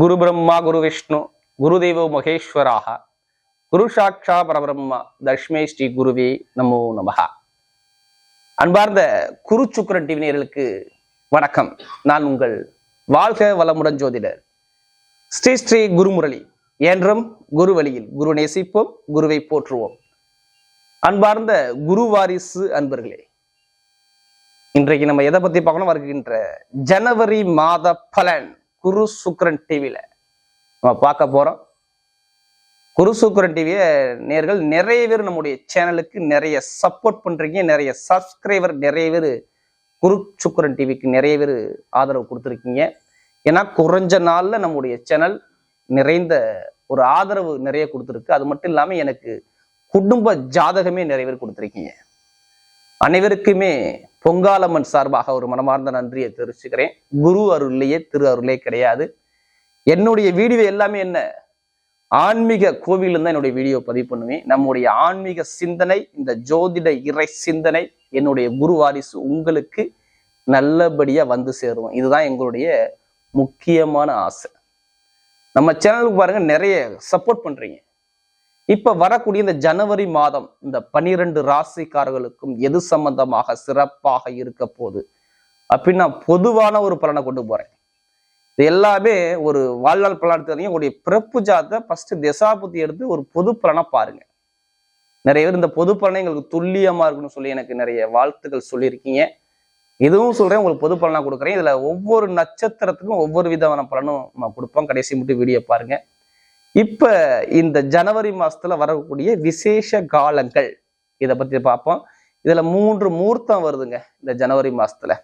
குரு பிரம்மா குரு விஷ்ணு குருதேவோ மகேஸ்வராக குரு சாட்சா பரபிரம்மா தஷ்மே ஸ்ரீ குருவே நமோ நமகா அன்பார்ந்த குரு சுக்கரன் டிவி வணக்கம். நான் உங்கள் வாழ்க வளமுடன் ஜோதிடர் ஸ்ரீ ஸ்ரீ குருமுரளி. என்றும் குரு வழியில் குரு நேசிப்போம் குருவை போற்றுவோம். அன்பார்ந்த குரு வாரிசு அன்பர்களே இன்றைக்கு நம்ம எதை பத்தி பார்க்கணும்? வருகின்ற ஜனவரி மாத பலன். குரு சுக்ரன் டிவியில் நம்ம பார்க்க போகிறோம் குரு சுக்ரன் டிவியை நேர்கள் நிறைய பேர் நம்முடைய சேனலுக்கு நிறைய சப்போர்ட் பண்ணுறீங்க நிறைய சப்ஸ்கிரைபர் நிறைய பேர் குரு சுக்ரன் டிவிக்கு நிறைய பேர் ஆதரவு கொடுத்துருக்கீங்க. ஏன்னா குறைஞ்ச நாளில் நம்முடைய சேனல் நிறைந்த ஒரு ஆதரவு நிறைய கொடுத்துருக்கு. அது மட்டும் இல்லாமல் எனக்கு குடும்ப ஜாதகமே நிறைய பேர் கொடுத்துருக்கீங்க. அனைவருக்குமே பொங்காலம்மன் சார்பாக ஒரு மனமார்ந்த நன்றியை தெரிவிச்சுக்கிறேன். குரு அருள்லையே திரு அருளே கிடையாது. என்னுடைய வீடியோ எல்லாமே என்ன? ஆன்மீக கோவிலில் தான் என்னுடைய வீடியோ பதிவு பண்ணுவேன். நம்முடைய ஆன்மீக சிந்தனை இந்த ஜோதிட இறை சிந்தனை என்னுடைய குரு வாரிசு உங்களுக்கு நல்லபடியாக வந்து சேருவோம் இதுதான் எங்களுடைய முக்கியமான ஆசை. நம்ம சேனலுக்கு பாருங்க நிறைய சப்போர்ட் பண்றீங்க. இப்ப வரக்கூடிய இந்த ஜனவரி மாதம் இந்த பனிரெண்டு ராசிக்காரர்களுக்கும் எது சம்பந்தமாக சிறப்பாக இருக்க போகுது? அப்படின்னு நான் பொதுவான ஒரு பலனை கொண்டு போறேன். இது எல்லாமே ஒரு வாழ்நாள் பலன் தெரியும் உங்களுடைய பிறப்பு ஜாத்தை ஃபர்ஸ்ட் திசாபுத்தி எடுத்து ஒரு பொது பலனை பாருங்க. நிறைய பேர் இந்த பொது பலனை எங்களுக்கு துல்லியமா இருக்குன்னு சொல்லி எனக்கு நிறைய வாழ்த்துக்கள் சொல்லியிருக்கீங்க. இதுவும் சொல்றேன் உங்களுக்கு பொது பலனா கொடுக்குறேன். இதுல ஒவ்வொரு நட்சத்திரத்துக்கும் ஒவ்வொரு விதமான பலனும் நம்ம கொடுப்போம். கடைசி மட்டும் வீடியோ பாருங்க. இப்போ இந்த ஜனவரி மாதத்தில் வரக்கூடிய விசேஷ காலங்கள் இதை பற்றி பார்ப்போம். இதில் மூன்று முகூர்த்தம் வருதுங்க இந்த ஜனவரி மாசத்துல.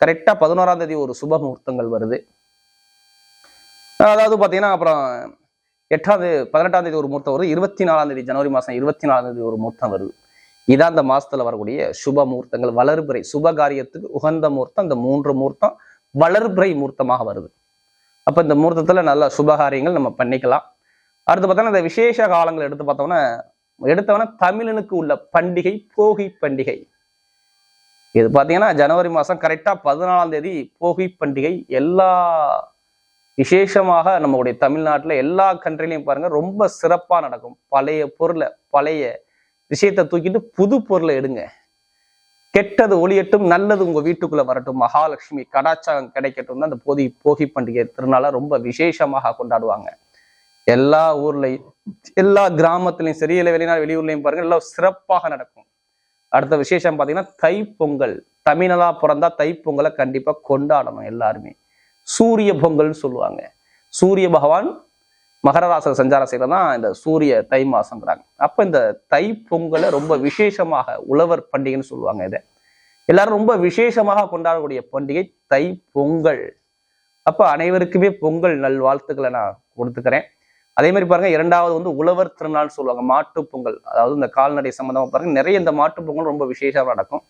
கரெக்டாக பதினோராம் தேதி ஒரு சுப முகூர்த்தங்கள் வருது. அதாவது பார்த்தீங்கன்னா அப்புறம் எட்டாவது பதினெட்டாம் தேதி ஒரு முகூர்த்தம் வருது. இருபத்தி நாலாம் தேதி ஜனவரி மாதம் இருபத்தி நாலாம் தேதி ஒரு முகூர்த்தம் வருது. இதான் அந்த மாசத்துல வரக்கூடிய சுப முகூர்த்தங்கள் வளர்பிறை சுப காரியத்துக்கு உகந்த முகூர்த்தம். இந்த மூன்று முகூர்த்தம் வளர்பிறை முகூர்த்தமாக வருது. அப்போ இந்த முகூர்த்தத்தில் நல்ல சுபகாரியங்கள் நம்ம பண்ணிக்கலாம். அடுத்து பார்த்தோம்னா இந்த விசேஷ காலங்கள் எடுத்து பார்த்தோம்னா எடுத்தவன தமிழனுக்கு உள்ள பண்டிகை போகி பண்டிகை. இது பார்த்தீங்கன்னா ஜனவரி மாதம் கரெக்டாக பதினாலாம் தேதி போகி பண்டிகை. எல்லா விசேஷமாக நம்மளுடைய தமிழ்நாட்டில் எல்லா கண்ட்ரிலையும் பாருங்க ரொம்ப சிறப்பாக நடக்கும். பழைய பொருளை பழைய விஷயத்தை தூக்கிட்டு புது பொருளை எடுங்க. கெட்டது ஒளியட்டும் நல்லது உங்கள் வீட்டுக்குள்ளே வரட்டும். மகாலட்சுமி கடாச்சாரம் கிடைக்கட்டும் தான் அந்த போதி போகி பண்டிகை திருநாளை ரொம்ப விசேஷமாக கொண்டாடுவாங்க. எல்லா ஊர்லையும் எல்லா கிராமத்துலயும் சரி இல்லை வெளிநாடு வெளியூர்லையும் பாருங்க எல்லாம் சிறப்பாக நடக்கும். அடுத்த விசேஷம் பார்த்தீங்கன்னா தைப்பொங்கல். பொங்கல் தமிழனா பிறந்தா தைப்பொங்கலை கண்டிப்பாக கொண்டாடணும் எல்லாருமே. சூரிய பொங்கல்னு சொல்லுவாங்க. சூரிய பகவான் மகர சஞ்சார செய்யறது தான் இந்த சூரிய தை மாசங்கிறாங்க அப்போ இந்த தை பொங்கலை ரொம்ப விசேஷமாக உழவர் பண்டிகைன்னு சொல்லுவாங்க இதை. எல்லாரும் ரொம்ப விசேஷமாக கொண்டாடக்கூடிய பண்டிகை தை பொங்கல் அப்போ அனைவருக்குமே பொங்கல் நல்வாழ்த்துக்களை நான் கொடுத்துக்கிறேன். அதே மாதிரி பாருங்க இரண்டாவது வந்து உழவர் திருநாள் சொல்லுவாங்க மாட்டு பொங்கல். அதாவது இந்த கால்நடை சம்பந்தமா பாருங்க நிறைய இந்த மாட்டு பொங்கல் ரொம்ப விசேஷமா நடக்கும்.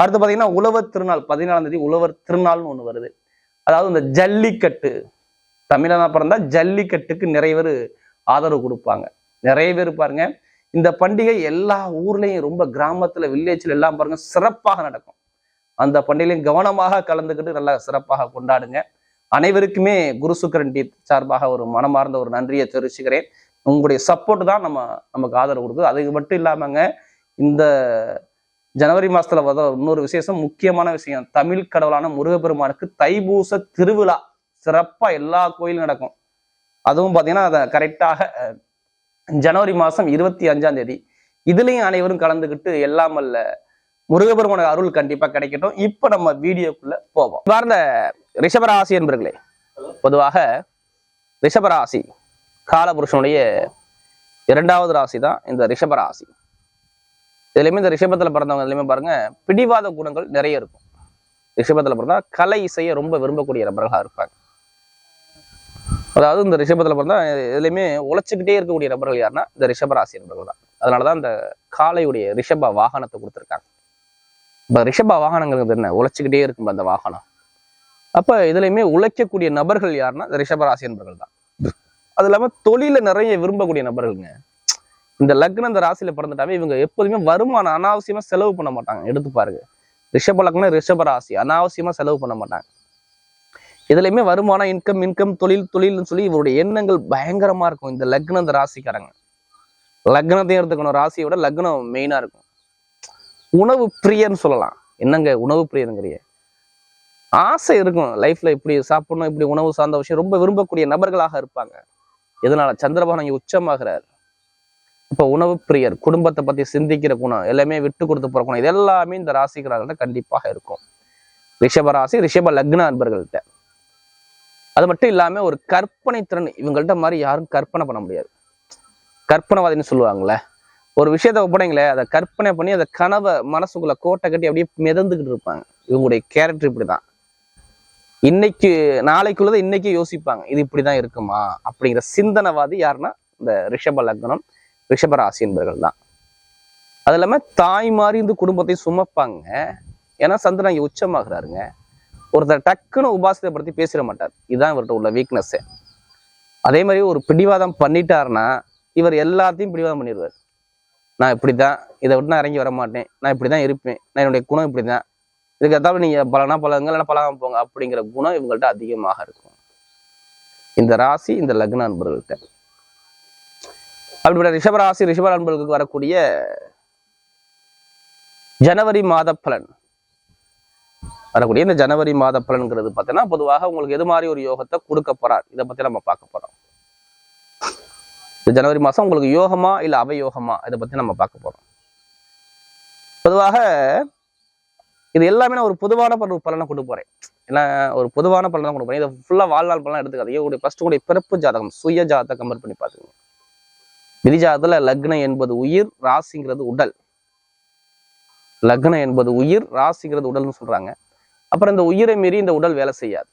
அடுத்து பாத்தீங்கன்னா உழவர் திருநாள் பதினாலாம் தேதி உழவர் திருநாள்னு ஒண்ணு வருது. அதாவது இந்த ஜல்லிக்கட்டு தமிழனா பிறந்தா ஜல்லிக்கட்டுக்கு நிறைய பேர் ஆதரவு கொடுப்பாங்க. நிறைய பேர் பாருங்க இந்த பண்டிகை எல்லா ஊர்லயும் ரொம்ப கிராமத்துல வில்லேஜ்ல எல்லாம் பாருங்க சிறப்பாக நடக்கும். அந்த பண்டிகையிலையும் கவனமாக கலந்துக்கிட்டு நல்லா சிறப்பாக கொண்டாடுங்க. அனைவருக்குமே குரு சுக்கரன் டீத் சார்பாக ஒரு மனமார்ந்த ஒரு நன்றியை தெரிவிச்சுக்கிறேன். உங்களுடைய சப்போர்ட் தான் நம்ம நமக்கு ஆதரவு கொடுக்குது. அதுக்கு மட்டும் இல்லாமங்க இந்த ஜனவரி மாதத்தில் வர இன்னொரு விசேஷம் முக்கியமான விஷயம் தமிழ் கடவுளான முருகப்பெருமானுக்கு தைபூச திருவிழா. சிறப்பாக எல்லா கோயிலும் நடக்கும். அதுவும் பார்த்தீங்கன்னா அதை கரெக்டாக ஜனவரி மாதம் இருபத்தி அஞ்சாம் தேதி. இதுலேயும் அனைவரும் கலந்துக்கிட்டு எல்லாம் அல்ல முருகப்பெருமான அருள் கண்டிப்பாக கிடைக்கட்டும். இப்போ நம்ம வீடியோக்குள்ளே போவோம். பார்ந்த ரிஷபராசி என்பர்களே பொதுவாக ரிஷபராசி காலபுருஷனுடைய இரண்டாவது ராசி தான் இந்த ரிஷபராசி. இதுலயுமே இந்த ரிஷபத்துல பிறந்தவங்க இதுலயுமே பாருங்க பிடிவாத குணங்கள் நிறைய இருக்கும். ரிஷபத்துல பிறந்தா கலை இசையை ரொம்ப விரும்பக்கூடிய நபர்களாக இருப்பாங்க. அதாவது இந்த ரிஷபத்துல பிறந்தா இதுலயுமே உழைச்சிக்கிட்டே இருக்கக்கூடிய நபர்கள் யாருன்னா இந்த ரிஷபராசி நபர்கள் தான் அதனாலதான் இந்த காளையுடைய ரிஷப வாகனத்தை கொடுத்துருக்காங்க. இப்ப ரிஷப வாகனங்கிறது என்ன? உழைச்சிக்கிட்டே இருக்கும் அந்த வாகனம். அப்ப இதுலையுமே உழைக்கக்கூடிய நபர்கள் யாருன்னா இந்த ரிஷபராசி என்பர்கள் தான். அது இல்லாம தொழில நிறைய விரும்பக்கூடிய நபர்களுங்க. இந்த லக்னம் இந்த ராசியில பிறந்துட்டாவே இவங்க எப்போதுமே வருமானம் அனாவசியமா செலவு பண்ண மாட்டாங்க. எடுத்து பாருங்க. ரிஷப லக்னம் ரிஷப ராசி. அனாவசியமா செலவு பண்ண மாட்டாங்க. இதுலயுமே வருமானம் இன்கம் இன்கம் தொழில் தொழில்னு சொல்லி இவருடைய எண்ணங்கள் பயங்கரமா இருக்கும். இந்த லக்னம் இந்த ராசிக்காரங்க. லக்னத்தையும் எடுத்துக்கணும். ராசியை விட லக்னம் மெயினா இருக்கும். உணவு பிரியன்னு சொல்லலாம். என்னங்க உணவு பிரியனுங்கிறிய? ஆசை இருக்கும். லைஃப்ல இப்படி சாப்பிடணும் இப்படி உணவு சார்ந்த விஷயம் ரொம்ப விரும்பக்கூடிய நபர்களாக இருப்பாங்க. இதனால சந்திரபகவான் இங்கே உச்சமாகிறார். இப்போ உணவு பிரியர் குடும்பத்தை பத்தி சிந்திக்கிற குணம் எல்லாமே விட்டு கொடுத்து போற குணம் இது எல்லாமே இந்த ராசிக்காரர்கள்ட்ட கண்டிப்பாக இருக்கும். ரிஷப ராசி ரிஷப லக்ன அன்பர்கள்ட்ட. அது மட்டும் இல்லாம ஒரு கற்பனை திறன் இவங்கள்ட்ட மாதிரி யாரும் கற்பனை பண்ண முடியாது. கற்பனைவாதின்னு சொல்லுவாங்கல்ல. ஒரு விஷயத்த ஒப்படைங்களே அதை கற்பனை பண்ணி அதை கனவை மனசுக்குள்ள கோட்டை கட்டி அப்படியே மிதந்துக்கிட்டு இருப்பாங்க. இவங்களுடைய கேரக்டர் இப்படிதான். இன்னைக்கு நாளைக்குள்ளதை இன்னைக்கு யோசிப்பாங்க. இது இப்படிதான் இருக்குமா? அப்படிங்கிற சிந்தனைவாதி யாருன்னா இந்த ரிஷப லக்னம் ரிஷப ராசி என்பவர்கள் தான். அது இல்லாம தாய் மாதிரி இந்த குடும்பத்தை சுமப்பாங்க. ஏன்னா சந்திரன் இங்க உச்சமாகிறாருங்க. ஒருத்தர் டக்குன்னு உபாசத்தைப்படுத்தி பேசிட மாட்டார். இதுதான் இவர்கிட்ட உள்ள வீக்னஸ் அதே மாதிரி ஒரு பிடிவாதம் பண்ணிட்டாருன்னா இவர் எல்லாத்தையும் பிடிவாதம் பண்ணிடுவார். நான் இப்படிதான் இதை விட்டு நான் இறங்கி வர மாட்டேன் நான் இப்படிதான் இருப்பேன். நான் என்னுடைய குணம் இப்படிதான் தான் ஏதாவது நீங்கள் பலனா பழகுங்க இல்லைன்னா பழகாம போங்க அப்படிங்கிற குணம் இவங்கள்ட்ட அதிகமாக இருக்கும். இந்த ராசி இந்த லக்ன அன்பர்கள்ட்ட. அப்படிப்பட்ட ரிஷப ராசி ரிஷப அன்பர்களுக்கு வரக்கூடிய ஜனவரி மாத பலன். வரக்கூடிய இந்த ஜனவரி மாத பலன்கிறது பார்த்தீங்கன்னா பொதுவாக உங்களுக்கு எது மாதிரி ஒரு யோகத்தை கொடுக்க போறார் இதை பத்தி நம்ம பார்க்க போறோம். இந்த ஜனவரி மாசம் உங்களுக்கு யோகமா இல்லை அவயோகமா இதை பத்தி நம்ம பார்க்க போறோம். பொதுவாக இது எல்லாமே நான் ஒரு பொதுவான பல பலனை கொண்டு போகிறேன் ஏன்னா ஒரு பொதுவான பலனை கொண்டு போகிறேன் இதை ஃபுல்லா வாழ்நாள் பலனாக எடுத்துக்காது. உங்களுடைய ஃபர்ஸ்ட் உங்களுடைய பிறப்பு ஜாதகம் சுய ஜாதகத்தை கம்பேர் பண்ணி பார்த்துக்கோங்க. விதி லக்னம் என்பது உயிர் ராசிங்கிறது உடல். லக்னம் என்பது உயிர் ராசிங்கிறது உடல்னு சொல்றாங்க. அப்புறம் இந்த உயிரை மீறி இந்த உடல் வேலை செய்யாது.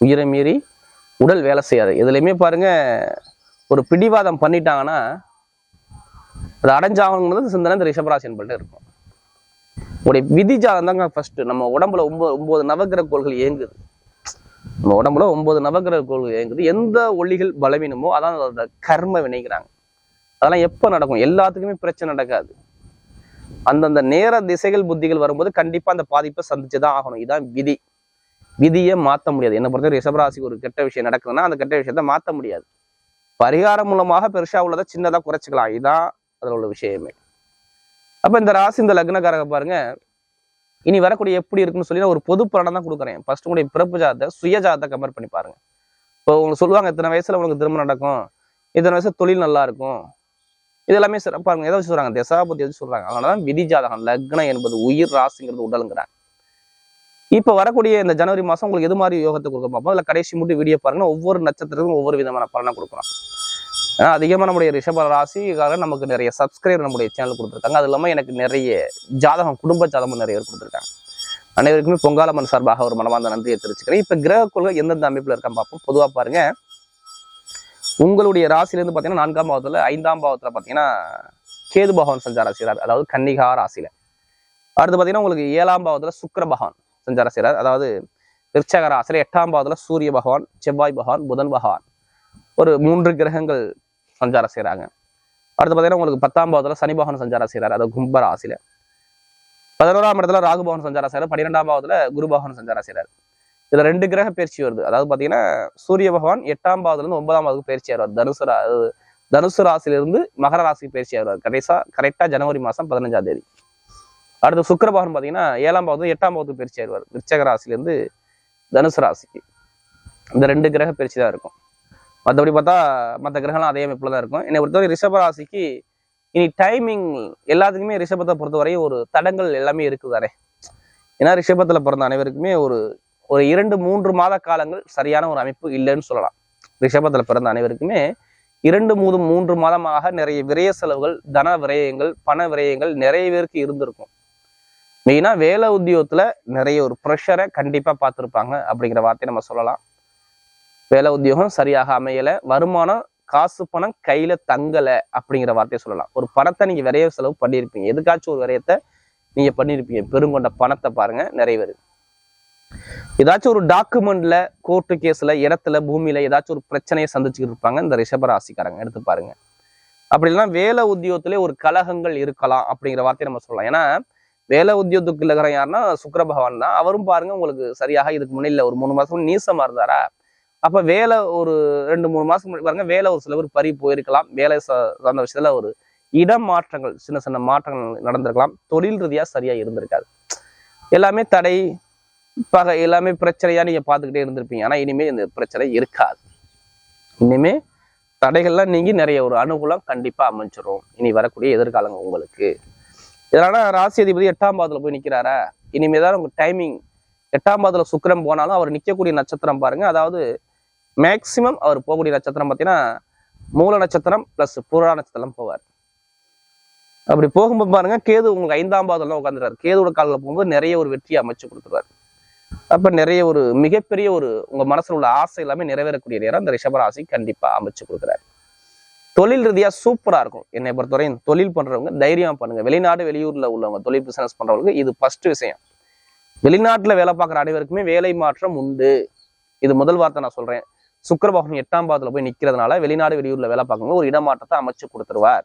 உயிரை மீறி உடல் வேலை செய்யாது. எதுலையுமே பாருங்க ஒரு பிடிவாதம் பண்ணிட்டாங்கன்னா அது அடைஞ்சாகணுங்கிறது சிந்தனை இந்த ரிஷபராசி என்பது இருக்கும். உடைய விதி ஜாதகம் தாங்க ஃபர்ஸ்ட் நம்ம உடம்புல ஒன்பது ஒன்பது நவகிரக கோள்கள் இயங்குது. நம்ம உடம்புல ஒன்பது நவகிரக கோள்கள் இயங்குது. எந்த ஒளிகள் பலவீனமோ அதான் அந்த கர்ம வினைக்கிறாங்க அதெல்லாம் எப்போ நடக்கும்? எல்லாத்துக்குமே பிரச்சனை நடக்காது. அந்தந்த நேர திசைகள் புத்திகள் வரும்போது கண்டிப்பா அந்த பாதிப்பை சந்திச்சுதான் ஆகணும். இதுதான் விதி. விதியை மாத்த முடியாது. என்ன பொறுத்தவரை ரிஷபராசிக்கு ஒரு கெட்ட விஷயம் நடக்குதுன்னா அந்த கெட்ட விஷயத்த மாத்த முடியாது. பரிகாரம் மூலமாக பெருசா உள்ளதை சின்னதா குறைச்சிக்கலாம். இதுதான் அதுல உள்ள விஷயமே. அப்ப இந்த ராசி இந்த லக்னக்காரங்க பாருங்க. இனி வரக்கூடிய எப்படி இருக்குன்னு சொல்லி நான் ஒரு பொது பலனை தான் கொடுக்குறேன். ஃபர்ஸ்ட் உங்களுடைய பிறப்பு ஜாதத்தை சுய ஜாதத்தை கம்பேர் பண்ணி பாருங்க. இப்போ உங்களுக்கு சொல்லுவாங்க இத்தனை வயசுல உங்களுக்கு திருமணம் நடக்கும். இத்தனை வயசுல தொழில் நல்லா இருக்கும். இது எல்லாமே பாருங்க இருக்கும். எதை வச்சு சொல்றாங்க? தசாபதி வச்சு சொல்றாங்க. அதனாலதான் விதி ஜாதகம் லக்னம் என்பது உயிர் ராசிங்கிறது உடலுங்கிறாங்க. இப்ப வரக்கூடிய இந்த ஜனவரி மாசம் உங்களுக்கு எது மாதிரி யோகத்தை கொடுக்க பார்ப்போம்? அதில் கடைசி மட்டும் வீடியோ பாருங்க. ஒவ்வொரு நட்சத்திரத்துக்கும் ஒவ்வொரு விதமான பலனை கொடுக்குறோம் ஏன்னா அதிகமாக நம்முடைய ரிஷப ராசிக்காக நமக்கு நிறைய சப்ஸ்கிரைபர் நம்முடைய சேனல் கொடுத்துருக்காங்க. அது இல்லாமல் எனக்கு நிறைய ஜாதகம் குடும்ப ஜாதகம் நிறைய பேர் கொடுத்துருக்காங்க. அனைவருக்குமே பொங்காலம்மன் சார்பாக ஒரு மனமார்ந்த நன்றியை தெரிவிச்சுக்கிறேன். இப்போ கிரக கொள்கை எந்தெந்த அமைப்பில் இருக்கான்னு பார்ப்போம். பொதுவாக பாருங்க. உங்களுடைய ராசிலேருந்து பார்த்தீங்கன்னா நான்காம் பாவத்தில் ஐந்தாம் பாவத்தில் பார்த்தீங்கன்னா கேது பகவான் சஞ்சார செய்கிறார் அதாவது கன்னிகா ராசியில். அடுத்து பார்த்தீங்கன்னா உங்களுக்கு ஏழாம் பாவத்தில் சுக்கர பகவான் சஞ்சார செய்கிறார் அதாவது விருச்சக ராசியில் எட்டாம் பாவத்தில் சூரிய பகவான் செவ்வாய் பகவான் புதன் பகவான். ஒரு மூன்று கிரகங்கள் சஞ்சாரம் செய்கிறாங்க அடுத்து பார்த்தீங்கன்னா உங்களுக்கு பத்தாம் பாவத்தில் சனி பகவான் சஞ்சாரம் செய்கிறார் அது கும்ப ராசியில். பதினோராம் இடத்துல ராகு பகவான் சஞ்சாரம் செய்கிறார் பன்னிரெண்டாம் பாவத்தில் குரு பகவான் சஞ்சாரம் செய்கிறார் இதுல ரெண்டு கிரக பயிற்சி வருது. அதாவது பார்த்தீங்கன்னா சூரிய பகவான் எட்டாம் பாவத்துலேருந்து ஒன்பதாம் பாவத்துக்கு பயிற்சி ஆகிறார் தனுசு ரா தனுசு ராசியிலிருந்து மகர ராசிக்கு பயிற்சி ஆகிறார் கடைசா கரெக்டாக ஜனவரி மாதம் பதினஞ்சாம் தேதி. அடுத்து சுக்கிர பகவான் பார்த்தீங்கன்னா ஏழாம் பாவத்து எட்டாம் பாவத்துக்கு பயிற்சி ஆயிடுவார். விருச்சக ராசிலேருந்து தனுசு ராசிக்கு. இந்த ரெண்டு கிரக பயிற்சி தான் இருக்கும். மற்றபடி பார்த்தா மற்ற கிரகம்லாம் அதே அமைப்பில் தான் இருக்கும். என்னை பொறுத்தவரை ரிஷபராசிக்கு இனி டைமிங் எல்லாத்துக்குமே ரிஷபத்தை பொறுத்தவரை ஒரு தடங்கள் எல்லாமே இருக்குதானே ஏன்னா ரிஷபத்தில் பிறந்த அனைவருக்குமே ஒரு ஒரு இரண்டு மூன்று மாத காலங்கள் சரியான ஒரு அமைப்பு இல்லைன்னு சொல்லலாம். ரிஷபத்தில் பிறந்த அனைவருக்குமே இரண்டு மூணு மூன்று மாதமாக நிறைய விரய செலவுகள் தன விரயங்கள் பண விரயங்கள் நிறைய பேருக்கு இருந்திருக்கும். மெயினாக வேலை உத்தியோகத்தில் நிறைய ஒரு ப்ரெஷரை கண்டிப்பாக பார்த்துருப்பாங்க அப்படிங்கிற வார்த்தையை நம்ம சொல்லலாம். வேலை உத்தியோகம் சரியாக அமையலை வருமானம் காசு பணம் கையில தங்கல அப்படிங்கிற வார்த்தையை சொல்லலாம். ஒரு பணத்தை நீங்க விரைய செலவு பண்ணியிருப்பீங்க. எதுக்காச்சும் ஒரு விரயத்தை நீங்க பண்ணியிருப்பீங்க. பெருங்கொண்ட பணத்தை பாருங்க நிறைய ஏதாச்சும் ஒரு டாக்குமெண்ட்ல கோர்ட்டு கேஸ்ல இடத்துல பூமியில ஏதாச்சும் ஒரு பிரச்சனையை சந்திச்சுக்கிட்டு இருப்பாங்க இந்த ரிஷபராசிக்காரங்க எடுத்து பாருங்க. அப்படி இல்லைன்னா வேலை உத்தியோகத்திலே ஒரு கலகங்கள் இருக்கலாம் அப்படிங்கிற வார்த்தையை நம்ம சொல்லலாம். ஏன்னா வேலை உத்தியோகத்துக்கு இருக்கிற யாருன்னா சுக்கர பகவான் தான். அவரும் பாருங்க உங்களுக்கு சரியாக இதுக்கு முன்னில ஒரு மூணு மாசம் நீசமா இருந்தாரா? அப்ப வேலை ஒரு ரெண்டு மூணு மாசம் முன்னாடி பாருங்க வேலை ஒரு சில பேர் பறி போயிருக்கலாம். வேலை ச- சார்ந்த விஷயத்துல ஒரு இடம் மாற்றங்கள் சின்ன சின்ன மாற்றங்கள் நடந்திருக்கலாம். தொழில் ரீதியா சரியா இருந்திருக்காது. எல்லாமே தடை பகை எல்லாமே பிரச்சனையா நீங்க பார்த்துக்கிட்டே இருந்திருப்பீங்க. ஆனா இனிமே இந்த பிரச்சனை இருக்காது. இனிமே தடைகள்லாம் நீங்கி நிறைய ஒரு அனுகூலம் கண்டிப்பா அமைஞ்சிரும். இனி வரக்கூடிய எதிர்காலங்கள் உங்களுக்கு. இதனால ராசி அதிபதி எட்டாம் பாதத்துல போய் நிக்கிறாரா? இனிமேதான் உங்க டைமிங் எட்டாம் பாதத்துல சுக்கிரம் போனாலும் அவர் நிக்கக்கூடிய நட்சத்திரம் பாருங்க. அதாவது மேக்சிமம் அவர் போகக்கூடிய நட்சத்திரம் பார்த்தீங்கன்னா மூல நட்சத்திரம் பிளஸ் புறா நட்சத்திரம் போவார். அப்படி போகும்போது பாருங்க கேது உங்களுக்கு ஐந்தாம் பாதம்லாம் உட்காந்துறாரு கேதுவோட காலில் போகும்போது நிறைய ஒரு வெற்றியை அமைச்சு கொடுத்துருவாரு. அப்ப நிறைய ஒரு மிகப்பெரிய ஒரு உங்க மனசுல உள்ள ஆசை எல்லாமே நிறைவேறக்கூடிய நேரம் இந்த ரிஷபராசி கண்டிப்பா அமைச்சு கொடுக்குறாரு. தொழில் ரீதியா சூப்பரா இருக்கும். என்னை பொறுத்தவரையும் தொழில் பண்றவங்க தைரியமா பண்ணுங்க. வெளிநாடு வெளியூர்ல உள்ளவங்க தொழில் பிசினஸ் பண்றவங்களுக்கு இது ஃபர்ஸ்ட் விஷயம். வெளிநாட்டுல வேலை பார்க்குற அனைவருக்குமே வேலை மாற்றம் உண்டு. இது முதல் வார்த்தை நான் சொல்றேன். சுக்கிரபகவான் எட்டாம் பாதத்தில் போய் நிக்கிறதுனால வெளிநாடு வெளியூரில் வேலை பார்க்கறவங்க ஒரு இடமாற்றத்தை அமைச்சு கொடுத்துருவார்.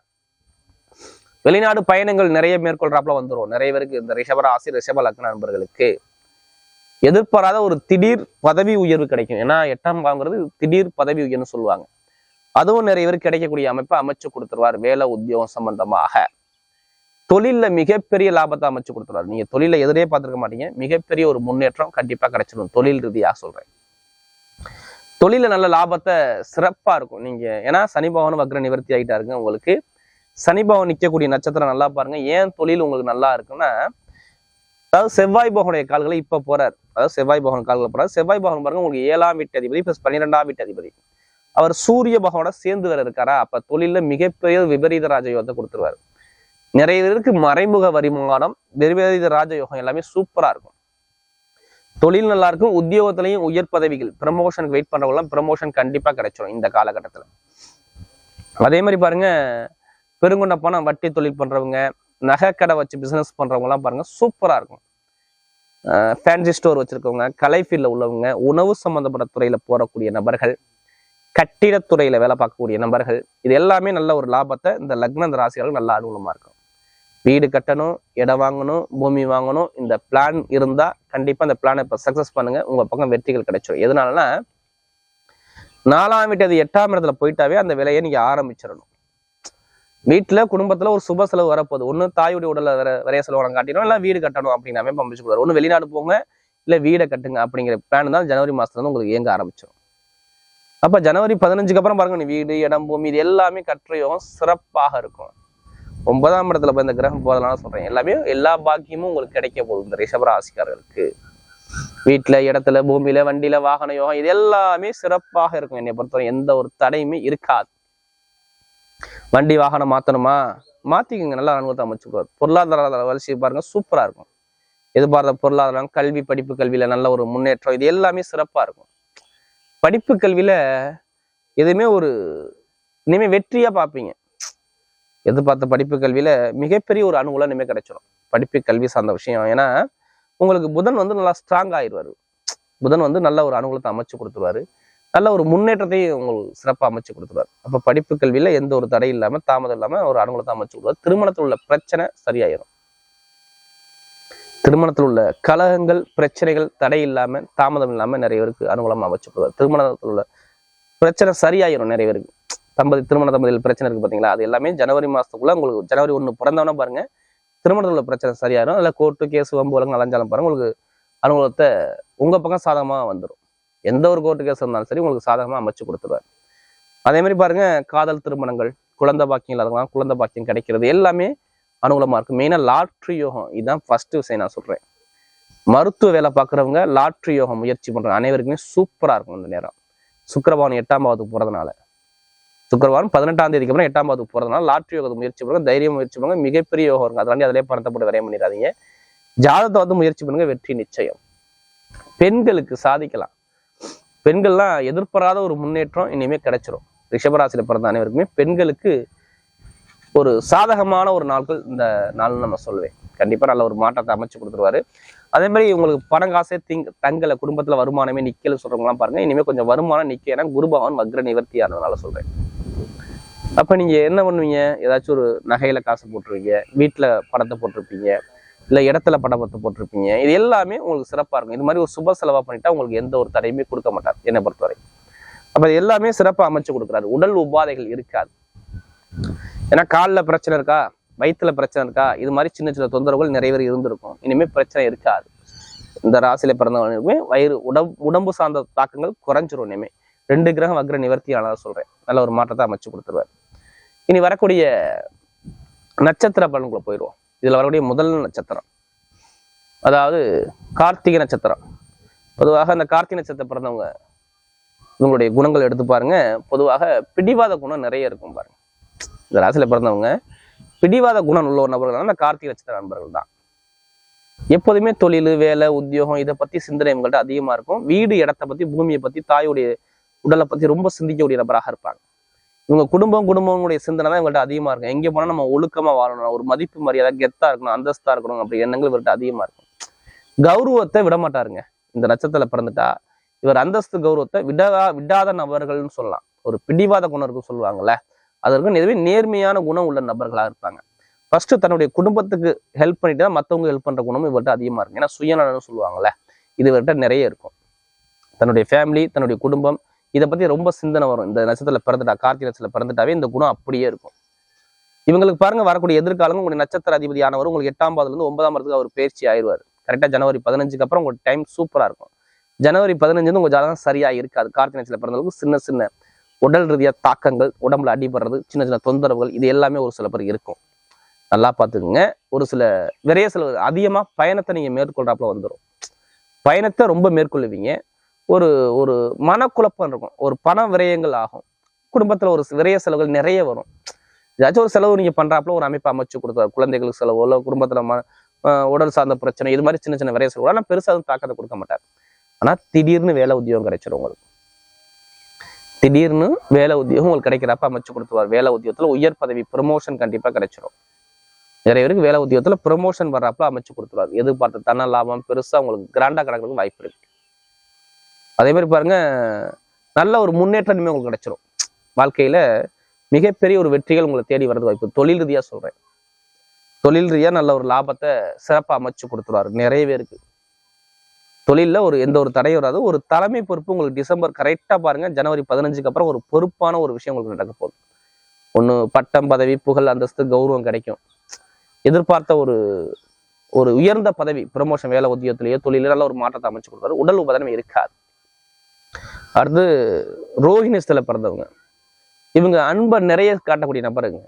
வெளிநாடு பயணங்கள் நிறைய மேற்கொள்றாப்புல வந்துரும். நிறைய பேருக்கு இந்த ரிஷபராசி ரிஷப லக்ன நண்பர்களுக்கு. எதிர்பாராத ஒரு திடீர் பதவி உயர்வு கிடைக்கும். ஏன்னா எட்டாம் பாவங்கிறது திடீர் பதவி உயர்வுன்னு சொல்லுவாங்க. அதுவும் நிறைய பேருக்கு கிடைக்கக்கூடிய அமைப்பை அமைச்சு கொடுத்துருவார் வேலை உத்தியோகம் சம்பந்தமாக. தொழில்ல மிகப்பெரிய லாபத்தை அமைச்சு கொடுத்துருவார். நீங்க தொழில எதிரே பார்த்துருக்க மாட்டீங்க. மிகப்பெரிய ஒரு முன்னேற்றம் கண்டிப்பா கிடைச்சிடும். தொழில் ரீதியாக சொல்றேன். தொழில நல்ல லாபத்தை சிறப்பா இருக்கும். நீங்க ஏன்னா சனி பகவான் வக்ர நிவர்த்தி ஆகிட்டாருங்க உங்களுக்கு. சனி பகவான் நிக்கக்கூடிய நட்சத்திரம் நல்லா பாருங்க. ஏன் தொழில் உங்களுக்கு நல்லா இருக்குன்னா அதாவது செவ்வாய் பகவனுடைய கால்களை இப்ப போறார். அதாவது செவ்வாய் பகவான் கால்களை போறாரு. செவ்வாய் பகவான் பாருங்க உங்களுக்கு ஏழாம் வீட்டு அதிபதி பிளஸ் பன்னிரெண்டாம் வீட்டு அதிபதி. அவர் சூரிய பகவானோட சேர்ந்து வேற இருக்காரா? அப்ப தொழில மிகப்பெரிய விபரீத ராஜயோகத்தை கொடுத்துருவாரு. நிறைய பேருக்கு மறைமுக வருமானம் விபரீத ராஜயோகம் எல்லாமே சூப்பரா இருக்கும். தொழில் நல்லா இருக்கும் உத்தியோகத்திலையும் உயர் பதவிகள் ப்ரமோஷனுக்கு வெயிட் பண்ணுறவங்களாம் ப்ரமோஷன் கண்டிப்பாக கிடைச்சிடும் இந்த காலகட்டத்துல. அதே மாதிரி பாருங்க பெருங்கொண்ட பணம் வட்டி தொழில் பண்றவங்க நகைக்கடை வச்சு பிஸ்னஸ் பண்றவங்க எல்லாம் பாருங்க சூப்பரா இருக்கும். ஃபேன்சி ஸ்டோர் வச்சிருக்கவங்க கலை ஃபீல்டில் உள்ளவங்க உணவு சம்பந்தப்பட்ட துறையில போகக்கூடிய நபர்கள் கட்டிடத்துறையில் வேலை பார்க்கக்கூடிய நபர்கள் இது எல்லாமே நல்ல ஒரு லாபத்தை இந்த லக்ன இந்த ராசிகளுக்கு நல்ல அனுகூலமாக இருக்கும். வீடு கட்டணும் இடம் வாங்கணும் பூமி வாங்கணும் இந்த பிளான் இருந்தால் கண்டிப்பாக அந்த பிளானை இப்போ சக்ஸஸ் பண்ணுங்க. உங்கள் பக்கம் வெற்றிகள் கிடைச்சிடும் எதனாலனா நாலாம் வீட்டு அது எட்டாம் இடத்துல போயிட்டாவே அந்த விலையை நீங்கள் ஆரம்பிச்சிடணும். வீட்டில் குடும்பத்தில் ஒரு சுப செலவு வரப்போகுது. ஒன்று தாயுடைய உடலில் வர வரைய செலவு உனக்கு காட்டிடும் வீடு கட்டணும் அப்படின்னாமே பம்பிச்சு கொடுவார் ஒன்று வெளிநாடு போங்க இல்லை வீடை கட்டுங்க அப்படிங்கிற பிளான் தான் ஜனவரி மாதத்துலேருந்து உங்களுக்கு இயங்க ஆரம்பிச்சிடும் அப்போ ஜனவரி பதினஞ்சுக்கு அப்புறம் பாருங்க நீ வீடு இடம் பூமி இது எல்லாமே கற்றையும் சிறப்பாக இருக்கும். ஒன்பதாம் இடத்துல போய் இந்த கிரகம் போதனால சொல்றேன். எல்லாமே எல்லா பாக்கியமும் உங்களுக்கு கிடைக்க போகுது. இந்த ரிஷபராசிக்காரர்களுக்கு. வீட்டுல இடத்துல பூமியில வண்டியில வாகன யோகம் இது எல்லாமே சிறப்பாக இருக்கும் என்னை பொறுத்தவரை. எந்த ஒரு தடையுமே இருக்காது. வண்டி வாகனம் மாத்தணுமா? மாத்திக்கங்க. நல்லா அனுபவத்தை அமைச்சுக்குவார் பொருளாதார வளர்ச்சி பாருங்க. சூப்பரா இருக்கும். எதிர்பார்த்த பொருளாதாரம் கல்வி படிப்பு கல்வியில நல்ல ஒரு முன்னேற்றம். இது எல்லாமே சிறப்பா இருக்கும். படிப்பு கல்வியில எதுவுமே ஒரு இனிமே வெற்றியா பார்ப்பீங்க. எதிர்பார்த்த படிப்பு கல்வியில மிகப்பெரிய ஒரு அனுகூலம் இனிமேல் கிடைச்சிடும் படிப்பு கல்வி சார்ந்த விஷயம். ஏன்னா உங்களுக்கு புதன் வந்து நல்லா ஸ்ட்ராங் ஆயிடுவார் புதன் வந்து நல்ல ஒரு அனுகூலத்தை அமைச்சு கொடுத்துருவாரு. நல்ல ஒரு முன்னேற்றத்தையும் உங்களுக்கு சிறப்பாக அமைச்சு கொடுத்துருவாரு. அப்போ படிப்பு கல்வியில எந்த ஒரு தடை இல்லாம தாமதம் இல்லாம ஒரு அனுகூலத்தை அமைச்சு கொடுப்பாரு திருமணத்தில் உள்ள பிரச்சனை சரியாயிரும். திருமணத்தில் உள்ள கலகங்கள் பிரச்சனைகள் தடை இல்லாம தாமதம் இல்லாம நிறைய பேருக்கு அனுகூலமாக அமைச்சு கொடுத்துருவார். திருமணத்தில் உள்ள பிரச்சனை சரியாயிரும் நிறைய பேருக்கு. தம்பதி திருமண தம்பதியில் பிரச்சனை இருக்கு பாத்தீங்களா? அது எல்லாமே ஜனவரி மாதத்துக்குள்ள உங்களுக்கு ஜனவரி ஒன்று பிறந்தவன பாருங்க. திருமணத்தில் உள்ள பிரச்சனை சரியாயிரும். இல்லை கோர்ட்டு கேஸ் வம்பு வழங்கு அலைஞ்சாலும் பாருங்க. உங்களுக்கு அனுகூலத்தை உங்க பக்கம் சாதகமா வந்துடும் எந்த ஒரு கோர்ட்டு கேஸ் இருந்தாலும் சரி உங்களுக்கு சாதகமா அமைச்சு கொடுத்துருவார். அதே மாதிரி பாருங்க காதல் திருமணங்கள் குழந்தை பாக்கியம் இல்லாதவங்க குழந்தை பாக்கியம் கிடைக்கிறது எல்லாமே அனுகூலமா இருக்கும். மெயினா லாட்ரி யோகம். இதுதான் ஃபர்ஸ்ட் விஷயம் நான் சொல்றேன். மருத்துவ வேலை பார்க்குறவங்க லாட்ரி யோகம் முயற்சி பண்றாங்க அனைவருக்குமே சூப்பரா இருக்கும் இந்த நேரம். சுக்கரபவன் எட்டாம் பாவத்துக்கு போறதுனால. சுக்கரவாரம் பதினெட்டாம் தேதிக்கு அப்புறம் எட்டாம் பாதுக்கு போறதுனால லாட்ரி யோகத்தை முயற்சி பண்ணுங்க தைரியம் முயற்சி பண்ணுங்க மிகப்பெரிய யோகம் இருக்கும் அதனால அதிலே பணத்தை போட்டு விரையம் பண்ணிடாதீங்க. ஜாதத்தை வந்து முயற்சி பண்ணுங்க வெற்றி நிச்சயம். பெண்களுக்கு சாதிக்கலாம். பெண்கள்லாம் எதிர்பாராத ஒரு முன்னேற்றம் இனிமே கிடைச்சிரும். ரிஷபராசியில பிறந்த அனைவருக்குமே பெண்களுக்கு ஒரு சாதகமான ஒரு நாட்கள் இந்த நாள்னு நம்ம சொல்லுவேன் கண்டிப்பா நல்ல ஒரு மாற்றத்தை அமைச்சு கொடுத்துருவாரு. அதே மாதிரி உங்களுக்கு பணம் காசே திங் தங்கல குடும்பத்துல வருமானமே நிக்கல சொல்றவங்கலாம் பாருங்க. இனிமே கொஞ்சம் வருமானம் நிக்க ஏன்னா குருபவன் வக்ர நிவர்த்தி ஆனதுனால சொல்றேன். அப்ப நீங்க என்ன பண்ணுவீங்க? ஏதாச்சும் ஒரு நகையில காசு போட்டுருவீங்க வீட்டுல பணத்தை போட்டிருப்பீங்க. இல்லை இடத்துல படப்பத்து போட்டிருப்பீங்க. இது எல்லாமே உங்களுக்கு சிறப்பாக இருக்கும். இது மாதிரி ஒரு சுப செலவாக பண்ணிட்டா உங்களுக்கு எந்த ஒரு தடையுமே கொடுக்க மாட்டார் என்னை பொறுத்தவரை. அப்போ இது எல்லாமே சிறப்பாக அமைச்சு கொடுக்குறாரு. உடல் உபாதைகள் இருக்காது. ஏன்னா காலில் பிரச்சனை இருக்கா? வயிற்றுல பிரச்சனை இருக்கா? இது மாதிரி சின்ன சின்ன தொந்தரவுகள் நிறைய பேர் இருந்திருக்கும். இனிமேல் பிரச்சனை இருக்காது. இந்த ராசியில பிறந்தவனுக்குமே வயிறு உடம்பு உடம்பு சார்ந்த தாக்கங்கள் குறைஞ்சிரும் இனிமே. ரெண்டு கிரகம் வக்ர நிவர்த்தியானதாக சொல்றேன். நல்ல ஒரு மாற்றத்தை அமைச்சு கொடுத்துருவார். இனி வரக்கூடிய நட்சத்திர பலன்களை போயிடுவோம் இதுல வரக்கூடிய முதல் நட்சத்திரம். அதாவது கார்த்திகை நட்சத்திரம். பொதுவாக அந்த கார்த்திகை நட்சத்திரம் பிறந்தவங்க இவங்களுடைய குணங்கள் எடுத்து பாருங்க. பொதுவாக பிடிவாத குணம் நிறைய இருக்கும் பாருங்க. இந்த ராசியில பிறந்தவங்க பிடிவாத குணம் உள்ள ஒரு நபர்கள் அந்த கார்த்திகை நட்சத்திர நண்பர்கள் தான். எப்போதுமே தொழில் வேலை உத்தியோகம் இதை பத்தி சிந்தனை இவங்கள்ட்ட அதிகமா இருக்கும். வீடு இடத்தை பத்தி பூமியை பத்தி தாயுடைய உடலை பத்தி ரொம்ப சிந்திக்கக்கூடிய நபராக இருப்பாங்க. இவங்க குடும்பம் குடும்பங்களுடைய சிந்தனை தான் இவங்கள்ட்ட அதிகமா இருக்கும். எங்கே போனா நம்ம ஒழுக்கமா வாழணும். ஒரு மதிப்பு மரியாதை கெத்தா இருக்கணும் அந்தஸ்தா இருக்கணும் அப்படி எண்ணங்கள் இவர்கிட்ட அதிகமா இருக்கும். கௌரவத்தை விட மாட்டாருங்க. இந்த நட்சத்திரத்தில் பிறந்துட்டா இவர் அந்தஸ்து கௌரவத்தை விடா விடாத நபர்கள்னு சொல்லலாம். ஒரு பிடிவாத குணம் இருக்கும் சொல்லுவாங்கல்ல அதற்கு இதுவே நேர்மையான குணம் உள்ள நபர்களாக இருப்பாங்க. ஃபர்ஸ்ட் தன்னுடைய குடும்பத்துக்கு ஹெல்ப் பண்ணிட்டு தான் மற்றவங்க ஹெல்ப் பண்ற குணமும் இவர்கிட்ட அதிகமா இருக்கும். ஏன்னா சுயநலன்னு சொல்லுவாங்கல்ல இது இவர்கிட்ட நிறைய இருக்கும். தன்னுடைய ஃபேமிலி தன்னுடைய குடும்பம் இதை பத்தி ரொம்ப சிந்தனை வரும். இந்த நட்சத்திரத்துல பிறந்துட்டா கார்த்திகை நட்சத்திரத்துல பிறந்துட்டாவே இந்த குணம் அப்படியே இருக்கும். இவங்களுக்கு பாருங்க வரக்கூடிய எதிர்காலம் உங்களுடைய நட்சத்திர அதிபதியானவர் உங்களுக்கு எட்டாம் பாதத்துல இருந்து ஒன்பதாம் பாதத்துக்கு அவர் பயிற்சி ஆயிடுவார். கரெக்டா ஜனவரி பதினஞ்சுக்கு அப்புறம் உங்களுக்கு டைம் சூப்பரா இருக்கும். ஜனவரி பதினஞ்சு உங்க ஜாதகம் சரியா இருக்காது. கார்த்திகை நட்சத்திரத்துல பிறந்தவங்களுக்கு சின்ன சின்ன உடல் ரீதியா தாக்கங்கள் உடம்புல அடிபடுறது சின்ன சின்ன தொந்தரவுகள் இது எல்லாமே ஒரு சில பேர் இருக்கும். நல்லா பார்த்துக்குங்க. ஒரு சில விரைய செலவு அதிகமாக பயணத்தை நீங்கள் மேற்கொள்றாப்புல வந்துடும் பயணத்தை ரொம்ப மேற்கொள்ளுவீங்க. ஒரு ஒரு மனக்குழப்பம் இருக்கும். ஒரு பண விரயங்கள் ஆகும். குடும்பத்தில் ஒரு விரய செலவுகள் நிறைய வரும். ஏதாச்சும் ஒரு செலவு நீங்கள் பண்ணுறாப்புல ஒரு அமைப்பு அமைச்சு கொடுத்தாரு குழந்தைகளுக்கு செலவோ இல்லை குடும்பத்தில் ம உடல் சார்ந்த பிரச்சனை இது மாதிரி சின்ன சின்ன விரைய செலவு ஆனால் பெருசாக அதுவும் தாக்கத்தை கொடுக்க மாட்டார். ஆனால் திடீர்னு வேலை உத்தியோகம் கிடைச்சிடும் உங்களுக்கு. திடீர்னு வேலை உத்தியோகம் உங்களுக்கு கிடைக்கிறப்ப அமைச்சு கொடுத்துருவார். வேலை உத்தியோகத்தில் உயர் பதவி ப்ரொமோஷன் கண்டிப்பா கிடைச்சிரும். நிறைய பேருக்கு வேலை உத்தியோகத்தில் ப்ரொமோஷன் வர்றப்ப அமைச்சு கொடுத்துருவார். எதிர்பார்த்த தன லாபம் பெருசா உங்களுக்கு கிராண்டா கிடக்கிறதுக்கு வாய்ப்பு இருக்கு. அதே மாதிரி பாருங்க நல்ல ஒரு முன்னேற்றம் இனிமேல் உங்களுக்கு கிடைச்சிரும். வாழ்க்கையில மிகப்பெரிய ஒரு வெற்றிகள் உங்களை தேடி வர்றது வாய்ப்பு. தொழில் ரீதியாக சொல்றேன். தொழில் ரீதியா நல்ல ஒரு லாபத்தை சிறப்பா அமைச்சு கொடுத்துருவாரு. நிறைய பேருக்கு. தொழில்ல ஒரு எந்த ஒரு தடையும் வராது. ஒரு தலைமை பொறுப்பு உங்களுக்கு டிசம்பர் கரெக்டாக பாருங்க ஜனவரி பதினஞ்சுக்கு அப்புறம் ஒரு பொறுப்பான ஒரு விஷயம் உங்களுக்கு நடக்க போகுது. ஒண்ணு பட்டம் பதவி புகழ் அந்தஸ்து கௌரவம் கிடைக்கும். எதிர்பார்த்த ஒரு ஒரு உயர்ந்த பதவி ப்ரமோஷன் வேலை உத்தியோகத்திலேயோ தொழில நல்ல ஒரு மாற்றத்தை அமைச்சு கொடுப்பாரு. உடல் உபதனம் இருக்காது. அடுத்து ரோஹிணிஸ்தில் பிறந்தவங்க. இவங்க அன்பை நிறைய காட்டக்கூடிய நபருங்க.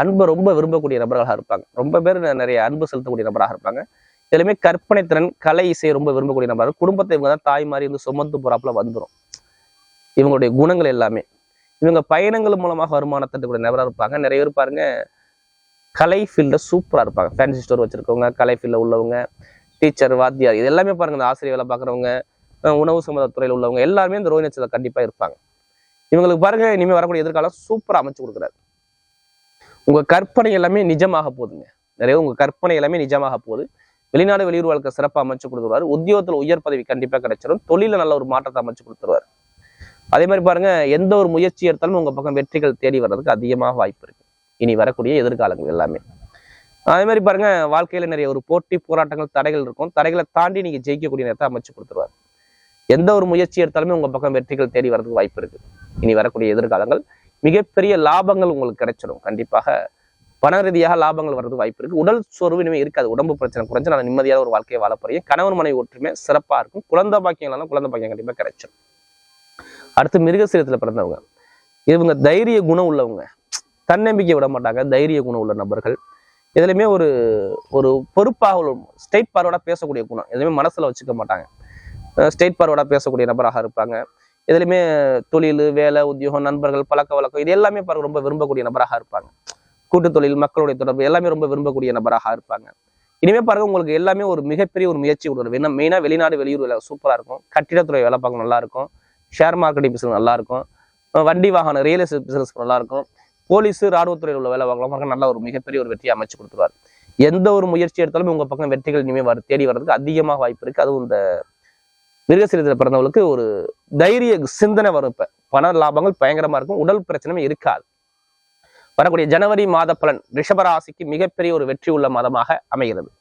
அன்பை ரொம்ப விரும்பக்கூடிய நபர்களாக இருப்பாங்க. ரொம்ப பேர் நிறைய அன்பு செலுத்தக்கூடிய நபராக இருப்பாங்க. இதுலையுமே கற்பனை திறன் கலை இசையை ரொம்ப விரும்பக்கூடிய நபர். குடும்பத்தை இவங்க தான் தாய் மாதிரி இருந்து சுமந்து போறாப்புல வந்துடும் இவங்களுடைய குணங்கள் எல்லாமே. இவங்க பயணங்கள் மூலமாக வருமானத்தை கூட நபராக இருப்பாங்க. நிறைய பேர் பாருங்க கலை ஃபீல்டில் சூப்பராக இருப்பாங்க. ஃபேன்சி ஸ்டோர் வச்சிருக்கவங்க கலை ஃபீல்டில் உள்ளவங்க டீச்சர் வாத்தியார் இது எல்லாமே பாருங்க இந்த ஆசிரியர் வேலை பார்க்குறவங்க உணவு சம்மந்த துறையில் உள்ளவங்க எல்லாருமே இந்த ரோஹிணி நட்சத்திரம் கண்டிப்பாக இருப்பாங்க. இவங்களுக்கு பாருங்க இனிமேல் வரக்கூடிய எதிர்காலம் சூப்பராக அமைச்சு கொடுக்குறாரு. உங்க கற்பனை எல்லாமே நிஜமாக போகுதுங்க நிறைய உங்க கற்பனை எல்லாமே நிஜமாக போகுது. வெளிநாடு வெளியூர் வாழ்க்கை சிறப்பாக அமைச்சு கொடுத்துருவாரு. உத்தியோகத்தில் உயர் பதவி கண்டிப்பாக கிடைச்சிடும் தொழில நல்ல ஒரு மாற்றத்தை அமைச்சு கொடுத்துருவாரு. அதே மாதிரி பாருங்க எந்த ஒரு முயற்சி எடுத்தாலும் உங்க பக்கம் வெற்றிகள் தேடி வர்றதுக்கு அதிகமாக வாய்ப்பு இருக்கு. இனி வரக்கூடிய எதிர்காலங்கள் எல்லாமே. அதே மாதிரி பாருங்க வாழ்க்கையில நிறைய ஒரு போட்டி போராட்டங்கள் தடைகள் இருக்கும். தடைகளை தாண்டி நீங்க ஜெயிக்கக்கூடிய நேரத்தை அமைச்சு கொடுத்துருவாரு. எந்த ஒரு முயற்சி எடுத்தாலுமே உங்க பக்கம் வெற்றிகள் தேடி வரதுக்கு வாய்ப்பு இருக்கு. இனி வரக்கூடிய எதிர்காலங்கள் மிகப்பெரிய லாபங்கள் உங்களுக்கு கிடைச்சிடும் கண்டிப்பாக பண ரீதியாக லாபங்கள் வர்றது வாய்ப்பு இருக்கு. உடல் சோர்வு இனிமேல் இருக்காது. உடம்பு பிரச்சனை குறைஞ்சு நான் நிம்மதியான ஒரு வாழ்க்கையை வாழ போறேன். கணவன் மனைவி ஒற்றுமை சிறப்பா இருக்கும். குழந்தை பாக்கியங்களாலும் குழந்தை பாக்கியம் கண்டிப்பா கிடைச்சிடும் அடுத்து மிருகசீரத்தில் பிறந்தவங்க. இவங்க தைரிய குணம் உள்ளவங்க. தன்னம்பிக்கை விட மாட்டாங்க. தைரிய குணம் உள்ள நபர்கள். எதுலையுமே ஒரு ஒரு பொறுப்பாக ஸ்டேட் பார்வோட பேசக்கூடிய குணம். எதுவுமே மனசுல வச்சுக்க மாட்டாங்க. ஸ்டேட் பார்வர்டாக பேசக்கூடிய நபராக இருப்பாங்க. எதுலையுமே தொழில் வேலை உத்தியோகம் நண்பர்கள் பழக்க வழக்கம் இது எல்லாமே பாருங்க ரொம்ப விரும்பக்கூடிய நபராக இருப்பாங்க. கூட்டு தொழில் மக்களுடைய தொடர்பு எல்லாமே ரொம்ப விரும்பக்கூடிய நபராக இருப்பாங்க. இனிமே பாருங்க உங்களுக்கு எல்லாமே ஒரு மிகப்பெரிய ஒரு முயற்சி கொடுக்குறது வேணும் மெயினாக வெளிநாடு வெளியூர் வேலை சூப்பராக இருக்கும். கட்டிடத்துறை வேலை பார்க்க நல்லா இருக்கும். ஷேர் மார்க்கெட்டிங் பிசினஸ் நல்லா இருக்கும். வண்டி வாகனம் ரியல் எஸ்டேட் பிசினஸ் நல்லா இருக்கும். போலீஸ் ராணுவத்துறையில் உள்ள வேலை பார்க்கலாம். நல்ல ஒரு மிகப்பெரிய ஒரு வெற்றியை அமைச்சு கொடுத்துருவார். எந்த ஒரு முயற்சி எடுத்தாலும் உங்கள் பக்கம் வெற்றிகள் இனிமேல் வர தேடி வர்றதுக்கு அதிகமாக வாய்ப்பு இருக்குது அதுவும் இந்த மிருகசீரத்தில் பிறந்தவங்களுக்கு ஒரு தைரிய சிந்தனை வரும் இப்போ. பண லாபங்கள் பயங்கரமா இருக்கும். உடல் பிரச்சனையும் இருக்காது. வரக்கூடிய ஜனவரி மாத பலன் ரிஷபராசிக்கு மிகப்பெரிய ஒரு வெற்றி உள்ள மாதமாக அமைகிறது.